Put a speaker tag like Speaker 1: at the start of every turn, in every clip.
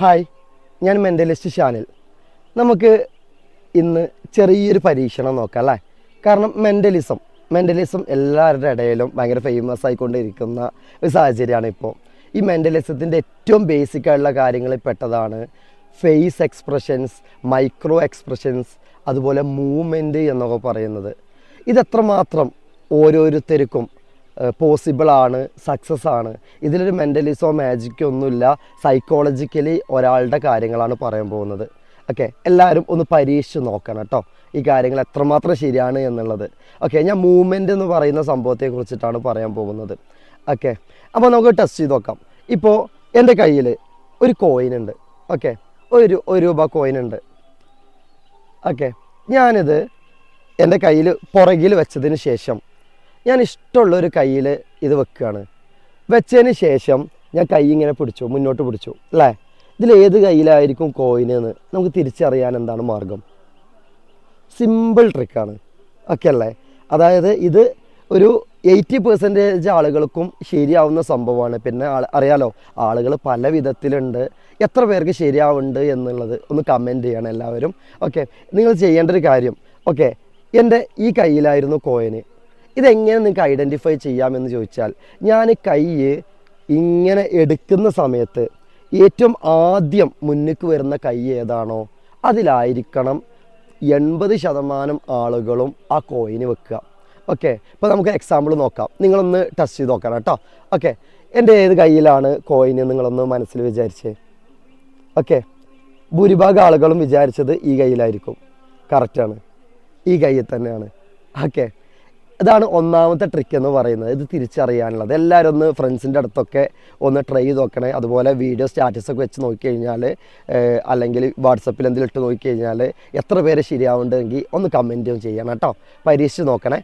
Speaker 1: Hi ഞാൻ mentalist Shanil. നമുക്ക് ഇന്ന് ചെറിയൊരു പരീക്ഷണം നോക്കാം അല്ലേ? കാരണം മെന്റലിസം മെന്റലിസം എല്ലാവരുടെ ഇടയിലും ഭയങ്കര ഫേമസ് ആയിക്കൊണ്ടിരിക്കുന്ന ഒരു സാഹചര്യമാണ് ഇപ്പോൾ. ഈ മെന്റലിസത്തിന്റെ ഏറ്റവും ബേസിക് ആയിട്ടുള്ള കാര്യങ്ങളിൽ പെട്ടതാണ് ഫേസ് എക്സ്പ്രഷൻസ് മൈക്രോ എക്സ്പ്രഷൻസ് അതുപോലെ മൂവ്മെന്റ് എന്നൊക്കെ പറയുന്നത്. ഇതെത്രമാത്രം ഓരോരുത്തർക്കും പോസിബിൾ ആണ് സക്സസ് ആണ്. ഇതിലൊരു മെന്റലിസോ മാജിക്കോ ഒന്നുമില്ല. സൈക്കോളജിക്കലി ഒരാളുടെ കാര്യങ്ങളാണ് പറയാൻ പോകുന്നത്. ഓക്കെ എല്ലാവരും ഒന്ന് പരീക്ഷിച്ച് നോക്കണം കേട്ടോ ഈ കാര്യങ്ങൾ എത്രമാത്രം ശരിയാണ് എന്നുള്ളത്. ഓക്കെ ഞാൻ മൂവ്മെന്റ് എന്ന് പറയുന്ന സംഭവത്തെ കുറിച്ചിട്ടാണ് പറയാൻ പോകുന്നത്. ഓക്കെ അപ്പോൾ നമുക്ക് ടെസ്റ്റ് ചെയ്ത് നോക്കാം. ഇപ്പോൾ എന്റെ കയ്യിൽ ഒരു കോയിൻ ഉണ്ട്. ഓക്കെ ഒരു ഒരു രൂപ കോയിൻ ഉണ്ട്. ഓക്കെ ഞാനിത് എന്റെ കയ്യിൽ പുറകിൽ വെച്ചതിന് ശേഷം ഞാൻ ഇഷ്ടമുള്ള ഒരു കയ്യിൽ ഇത് വെക്കുകയാണ് വെച്ചതിന് ശേഷം ഞാൻ കൈ ഇങ്ങനെ പിടിച്ചു മുന്നോട്ട് പിടിച്ചു അല്ലേ? ഇതിൽ ഏത് കയ്യിലായിരിക്കും കോയിൻ എന്ന് നമുക്ക് തിരിച്ചറിയാൻ എന്താണ് മാർഗം? സിമ്പിൾ ട്രിക്കാണ് ഓക്കെ അല്ലേ? അതായത് ഇത് ഒരു എയ്റ്റി പെർസെന്റേജ് ആളുകൾക്കും ശരിയാവുന്ന സംഭവമാണ്. പിന്നെ അറിയാലോ ആളുകൾ പല വിധത്തിലുണ്ട്. എത്ര പേർക്ക് ശരിയാവുന്നുണ്ട് എന്നുള്ളത് ഒന്ന് കമന്റ് ചെയ്യണം എല്ലാവരും. ഓക്കെ നിങ്ങൾ ചെയ്യേണ്ട ഒരു കാര്യം. ഓക്കെ എന്റെ ഈ കയ്യിലായിരുന്നു കോയിന് ഇതെങ്ങനെ നിങ്ങൾക്ക് ഐഡന്റിഫൈ ചെയ്യാമെന്ന് ചോദിച്ചാൽ ഞാൻ കൈ ഇങ്ങനെ എടുക്കുന്ന സമയത്ത് ഏറ്റവും ആദ്യം മുന്നിക്ക് വരുന്ന കൈ ഏതാണോ അതിലായിരിക്കണം എൺപത് ശതമാനം ആളുകളും ആ കോയിന് വെക്കുക. ഓക്കെ ഇപ്പോൾ നമുക്ക് എക്സാമ്പിൾ നോക്കാം. നിങ്ങളൊന്ന് ടെസ്റ്റ് ചെയ്ത് നോക്കണം കേട്ടോ. ഓക്കെ എന്റെ ഏത് കയ്യിലാണ് കോയിന് നിങ്ങളൊന്ന് മനസ്സിൽ വിചാരിച്ചേ? ഓക്കെ ഭൂരിഭാഗം ആളുകളും വിചാരിച്ചത് ഈ കയ്യിലായിരിക്കും കറക്റ്റാണ് ഈ കയ്യിൽ തന്നെയാണ്. ഓക്കെ ഇതാണ് ഒന്നാമത്തെ ട്രിക്ക് എന്ന് പറയുന്നത്. ഇത് തിരിച്ചറിയാനുള്ളത്. എല്ലാവരും ഒന്ന് ഫ്രണ്ട്സിന്റെ അടുത്തൊക്കെ ഒന്ന് ട്രൈ ചെയ്ത് നോക്കണേ. അതുപോലെ വീഡിയോ സ്റ്റാറ്റസൊക്കെ വെച്ച് നോക്കിക്കഴിഞ്ഞാൽ അല്ലെങ്കിൽ വാട്സപ്പിൽ എന്തെങ്കിലും ഇട്ട് നോക്കിക്കഴിഞ്ഞാൽ എത്ര പേര് ശരിയാവുന്നുണ്ടെങ്കിൽ ഒന്ന് കമന്റും ചെയ്യണം കേട്ടോ. പരീക്ഷിച്ച് നോക്കണേ.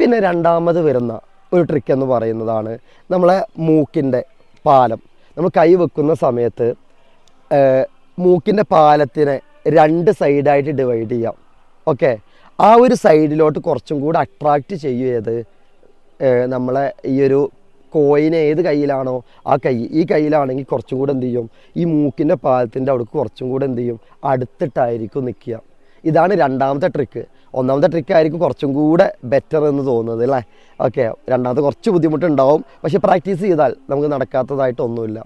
Speaker 1: പിന്നെ രണ്ടാമത് വരുന്ന ഒരു ട്രിക്ക് എന്ന് പറയുന്നതാണ് നമ്മളെ മൂക്കിന്റെ പാലം. നമ്മൾ കൈ വെക്കുന്ന സമയത്ത് മൂക്കിന്റെ പാലത്തിനെ രണ്ട് സൈഡായിട്ട് ഡിവൈഡ് ചെയ്യാം. ഓക്കെ ആ ഒരു സൈഡിലോട്ട് കുറച്ചും കൂടെ അട്രാക്റ്റ് ചെയ്യും നമ്മളെ ഈ ഒരു കോയിൻ ഏത് കയ്യിലാണോ ആ കൈ ഈ കയ്യിലാണെങ്കിൽ കുറച്ചും കൂടെ എന്ത് ചെയ്യും? ഈ മൂക്കിന്റെ പാലത്തിന്റെ അവിടേക്ക് കുറച്ചും കൂടെ എന്ത് ചെയ്യും? അടുത്തിട്ടായിരിക്കും നിൽക്കുക. ഇതാണ് രണ്ടാമത്തെ ട്രിക്ക് ഒന്നാമത്തെ ട്രിക്ക് ആയിരിക്കും കുറച്ചും കൂടെ ബെറ്റർ എന്ന് തോന്നുന്നത് അല്ലേ? ഓക്കെ രണ്ടാമത്തെ കുറച്ച് ബുദ്ധിമുട്ടുണ്ടാവും. പക്ഷേ പ്രാക്ടീസ് ചെയ്താൽ നമുക്ക് നടക്കാത്തതായിട്ടൊന്നുമില്ല.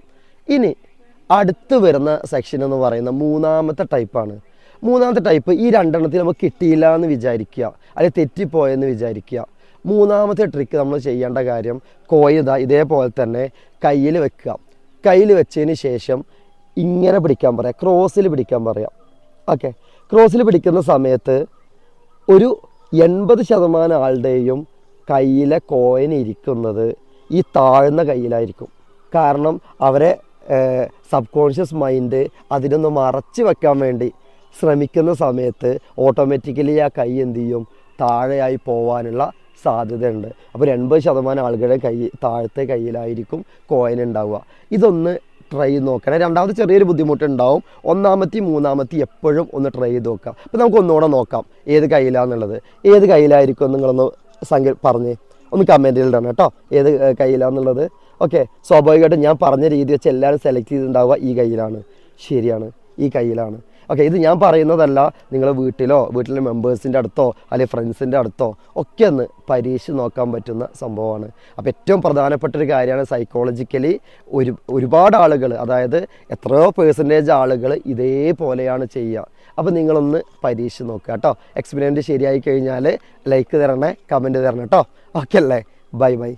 Speaker 1: ഇനി അടുത്ത് വരുന്ന സെക്ഷൻ എന്ന് പറയുന്ന മൂന്നാമത്തെ ടൈപ്പാണ് മൂന്നാമത്തെ ടൈപ്പ് ഈ രണ്ടെണ്ണത്തിൽ നമുക്ക് കിട്ടിയില്ല എന്ന് വിചാരിക്കുക. അല്ലെങ്കിൽ തെറ്റിപ്പോയെന്ന് വിചാരിക്കുക. മൂന്നാമത്തെ ട്രിക്ക് നമ്മൾ ചെയ്യേണ്ട കാര്യം കോയത ഇതേപോലെ തന്നെ കയ്യിൽ വെക്കുക. കയ്യിൽ വെച്ചതിന് ശേഷം ഇങ്ങനെ പിടിക്കാൻ പറയാം. ക്രോസിൽ പിടിക്കാൻ പറയാം. ഓക്കെ ക്രോസിൽ പിടിക്കുന്ന സമയത്ത് ഒരു എൺപത് ശതമാനം ആളുടെയും കയ്യിലെ കോയിൻ ഇരിക്കുന്നത് ഈ താഴ്ന്ന കയ്യിലായിരിക്കും. കാരണം അവരെ സബ് കോൺഷ്യസ് മൈൻഡ് അതിനൊന്ന് മറച്ചു വെക്കാൻ വേണ്ടി ശ്രമിക്കുന്ന സമയത്ത് ഓട്ടോമാറ്റിക്കലി ആ കൈ എന്ത് ചെയ്യും? താഴെയായി പോവാനുള്ള സാധ്യതയുണ്ട്. അപ്പോൾ ഒരു എൺപത് ശതമാനം ആളുകളുടെ കൈ താഴത്തെ കയ്യിലായിരിക്കും കോയിൻ ഉണ്ടാവുക. ഇതൊന്ന് ട്രൈ ചെയ്ത് നോക്കണം. രണ്ടാമത്തെ ചെറിയൊരു ബുദ്ധിമുട്ടുണ്ടാവും. ഒന്നാമത്തെ മൂന്നാമത്തെ എപ്പോഴും ഒന്ന് ട്രൈ ചെയ്ത് നോക്കാം. അപ്പോൾ നമുക്ക് ഒന്നുകൂടെ നോക്കാം. ഏത് കയ്യിലാന്നുള്ളത് ഏത് കയ്യിലായിരിക്കും നിങ്ങളൊന്ന് സങ്ക പറഞ്ഞ്? ഒന്ന് കമന്റിൽ ഇടണം കേട്ടോ. ഏത് കയ്യിലാണെന്നുള്ളത് ഓക്കെ സ്വാഭാവികമായിട്ടും ഞാൻ പറഞ്ഞ രീതി വെച്ച് എല്ലാവരും സെലക്ട് ചെയ്തിട്ടുണ്ടാവുക ഈ കയ്യിലാണ് ശരിയാണ്. ഈ കയ്യിലാണ് ഓക്കെ ഇത് ഞാൻ പറയുന്നതല്ല നിങ്ങൾ വീട്ടിലോ വീട്ടിലെ മെമ്പേഴ്സിന്റെ അടുത്തോ അല്ലെങ്കിൽ ഫ്രണ്ട്സിന്റെ അടുത്തോ ഒക്കെ ഒന്ന് പരീക്ഷിച്ച് നോക്കാൻ പറ്റുന്ന സംഭവമാണ്. അപ്പോൾ ഏറ്റവും പ്രധാനപ്പെട്ട ഒരു കാര്യമാണ് സൈക്കോളജിക്കലി ഒരു ഒരുപാട് ആളുകൾ അതായത് എത്രയോ പേഴ്സന്റേജ് ആളുകൾ ഇതേപോലെയാണ് ചെയ്യുക. അപ്പോൾ നിങ്ങളൊന്ന് പരീക്ഷിച്ച് നോക്കുക കേട്ടോ. എക്സ്പീരിയന്റ് ശരിയായി കഴിഞ്ഞാൽ ലൈക്ക് തരണേ കമന്റ് തരണം കേട്ടോ ഓക്കെ അല്ലേ? Bye bye